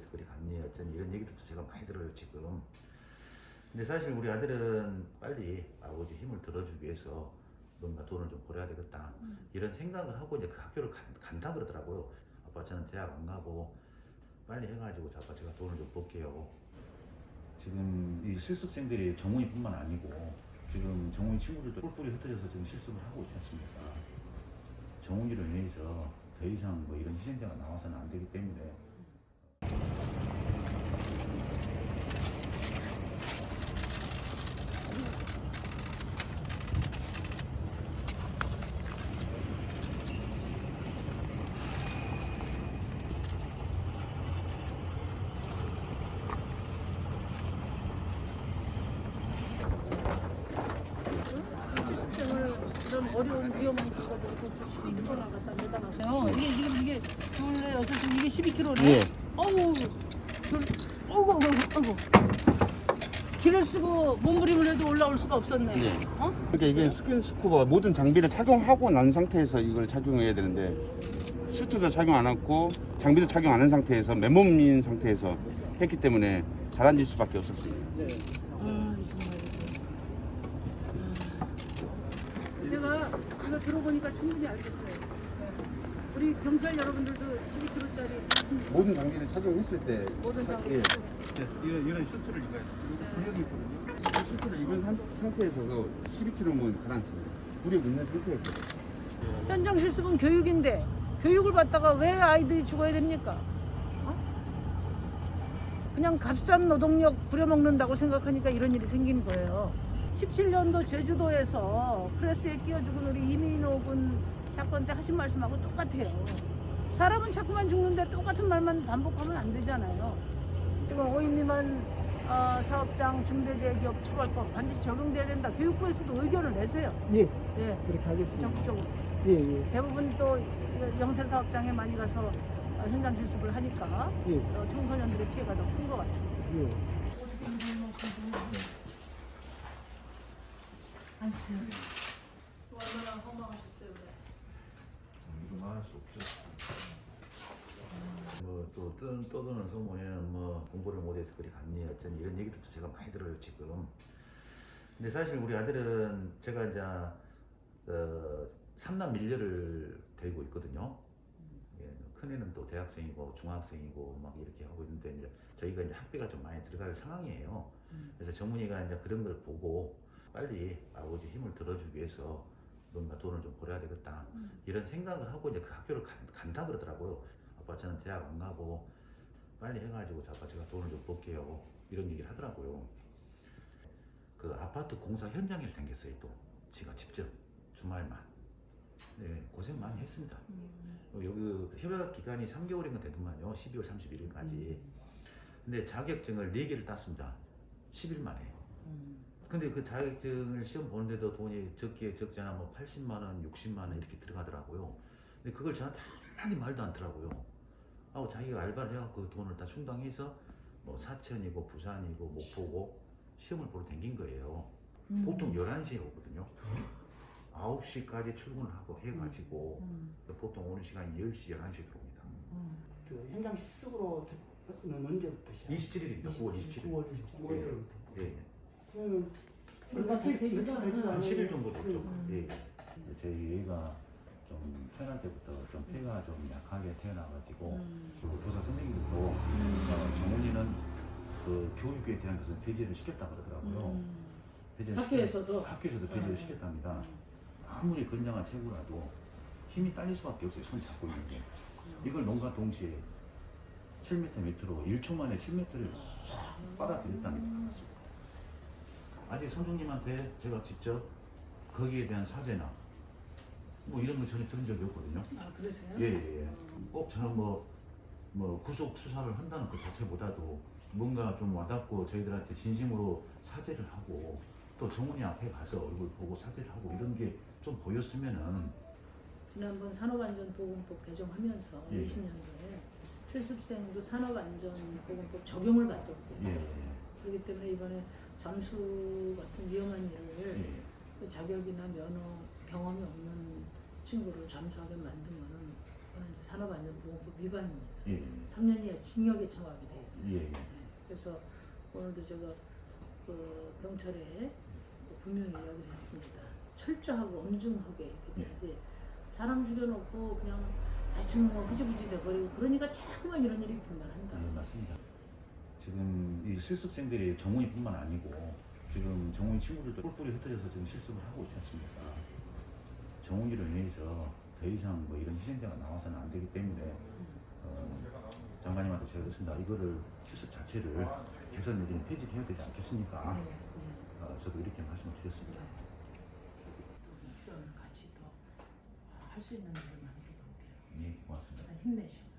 못해서 그리 갔니? 어쩌니 이런 얘기들도 제가 많이 들어요 지금. 근데 사실 우리 아들은 빨리 아버지 힘을 들어주기 위해서 뭔가 돈을 좀 벌어야 되겠다. 이런 생각을 하고 이제 그 학교를 간, 간다 그러더라고요. 아빠 저는 대학 안 가고 빨리 해가지고 아빠 제가 돈을 좀 벌게요. 지금 이 실습생들이 정훈이뿐만 아니고 지금 정훈이 친구들도 뿔뿔이 흩어져서 지금 실습을 하고 있지 않습니까? 정훈이를 위해서 더 이상 뭐 이런 희생자가 나와서는 안 되기 때문에 학생을 이런 어려운 위험한 곳에 12kg 갖다 내다 놨어요. 이게 이게 이게 둘레 여섯 줄 이게 12kg네. 예. 어우, 둘, 어우, 어우, 어우. 길을 쓰고 몸부림을 해도 올라올 수가 없었네. 예. 어? 그러니까 이게 스킨 스쿠버 모든 장비를 착용하고 난 상태에서 이걸 착용해야 되는데 슈트도 착용 안 하고 장비도 착용 안 한 상태에서 맨몸인 상태에서 했기 때문에 가라앉을 수밖에 없었습니다. 아, 정말. 제가 이거 들어보니까 충분히 알겠어요. 네. 우리 경찰 여러분들도 12kg짜리 모든 장비를 착용했을 때 모든 장비 예. 이런 이런 슈트를 입어야 돼. 구력이 있거든요. 이 슈트를 입은 상- 상태에서 12kg면 가라앉습니다. 구력 있는 상태에서 현장 실습은 교육인데 교육을 받다가 왜 아이들이 죽어야 됩니까? 어? 그냥 값싼 노동력 부려먹는다고 생각하니까 이런 일이 생긴 거예요. 17년도 제주도에서 프레스에 끼어 죽은 우리 이민호 군 사건 때 하신 말씀하고 똑같아요. 사람은 자꾸만 죽는데 똑같은 말만 반복하면 안 되잖아요. 지금 5인 미만 어, 사업장 중대재해기업 처벌법 반드시 적용돼야 된다. 교육부에서도 의견을 내세요. 예, 예, 그렇게 하겠습니다. 적극적으로. 예, 예, 대부분 또 영세 사업장에 많이 가서 어, 현장 실습을 하니까 예, 어, 청소년들의 피해가 더 큰 것 같습니다. 예. 얼마나 허망하셨어요, 그래. 이거 말할 수 없죠. 뭐또 떠도는 소문에는 뭐 공부를 못해서 그리 갔니 어쩌니 이런 얘기들도 제가 많이 들어요 지금. 근데 사실 우리 아들은 제가 이제 어, 삼남 밀려를 데리고 있거든요. 예, 큰애는 또 대학생이고 중학생이고 막 이렇게 하고 있는데 이제 저희가 이제 학비가 좀 많이 들어갈 상황이에요. 그래서 정문이가 이제 그런 걸 보고 빨리 아버지 힘을 들어주기 위해서 뭔가 돈을 좀 벌어야 되겠다 이런 생각을 하고 이제 그 학교를 간, 간다 그러더라고요. 아빠 저는 대학 안 가고 빨리 해가지고 아빠 제가 돈을 좀 벌게요 이런 얘기를 하더라고요. 그 아파트 공사 현장일 생겼어요 또 지가 직접 주말만. 네 고생 많이 했습니다. 어, 여기 협약 기간이 3개월인가 되더만요. 12월 31일까지. 근데 자격증을 4개를 땄습니다. 10일 만에. 근데 그 자격증을 시험 보는데도 돈이 적게 적잖아 뭐 80만 원, 60만 원 이렇게 들어가더라고요. 근데 그걸 저한테 한마디 말도 않더라고요. 하고 자기가 알바를 해갖고 그 돈을 다 충당해서 뭐 사천이고 부산이고 목포고 시험을 보러 댕긴 거예요. 보통 11시에 오거든요. 9시까지 출근을 하고 해가지고 보통 오는 시간이 10시, 11시 들어옵니다. 그 현장 실습으로는 언제부터 시작? 27일입니다. 9월 27일. 9월 27일. 예. 한 10일 정도 됐죠. 음. 예. 저희 애가 좀 태어날 때부터 좀 폐가 좀 약하게 태어나가지고 음. 그 교사 선생님들도 어, 정훈이는 그 교육에 대한 것은 배제를 시켰다 그러더라고요. 배제를 음. 학교에서도? 시켰- 학교에서도 배제를 음. 시켰답니다. 아무리 건장한 체구라도 힘이 딸릴 수밖에 없어요. 손 잡고 있는 게. 이걸 농가 동시에 7m 밑으로 1초 만에 7m를 싹 빨아들였다는 거 아직 선생님한테 제가 직접 거기에 대한 사죄나 뭐 이런 거 전혀 들은 적이 없거든요. 아, 그러세요? 예, 예, 예. 꼭 저는 뭐, 뭐 구속 수사를 한다는 그 자체보다도 뭔가 좀 와닿고 저희들한테 진심으로 사죄를 하고 또 정훈이 앞에 가서 얼굴 보고 사죄를 하고 이런 게 좀 보였으면은 지난번 산업안전보건법 개정하면서 예. 20년도에 실습생도 산업안전보건법 적용을 받도록 예, 됐어요. 예, 그렇기 때문에 이번에 잠수 같은 위험한 일을 예. 그 자격이나 면허 경험이 없는 친구를 잠수하게 만든 거는 그건 이제 산업안전보건법 위반이에요. 예, 예. 3년 이하 징역에 처하게 돼 있어요. 예. 예. 그래서 오늘도 제가 그 경찰에 분명히 이야기를 했습니다. 철저하고 엄중하게 예. 해야지 사람 죽여놓고 그냥 대충 뭐 흐지부지 돼버리고 그러니까 자꾸만 이런 일이 불만한다. 예, 맞습니다. 지금 이 실습생들이 정훈이뿐만 아니고 지금 정훈이 친구들도 뿔뿔이 흩어져서 지금 실습을 하고 있지 않습니까? 정훈이를 위해서 더 이상 뭐 이런 희생자가 나와서는 안 되기 때문에 어, 장관님한테 제가 그렇습니다. 이거를 실습 자체를 개선 내지는 폐지해야 되지 않겠습니까? 네, 네. 어, 저도 이렇게 말씀을 드렸습니다. 또 필요하면 같이 또 할 수 있는 일을 만들어 볼게요. 예, 고맙습니다. 힘내시고. 예.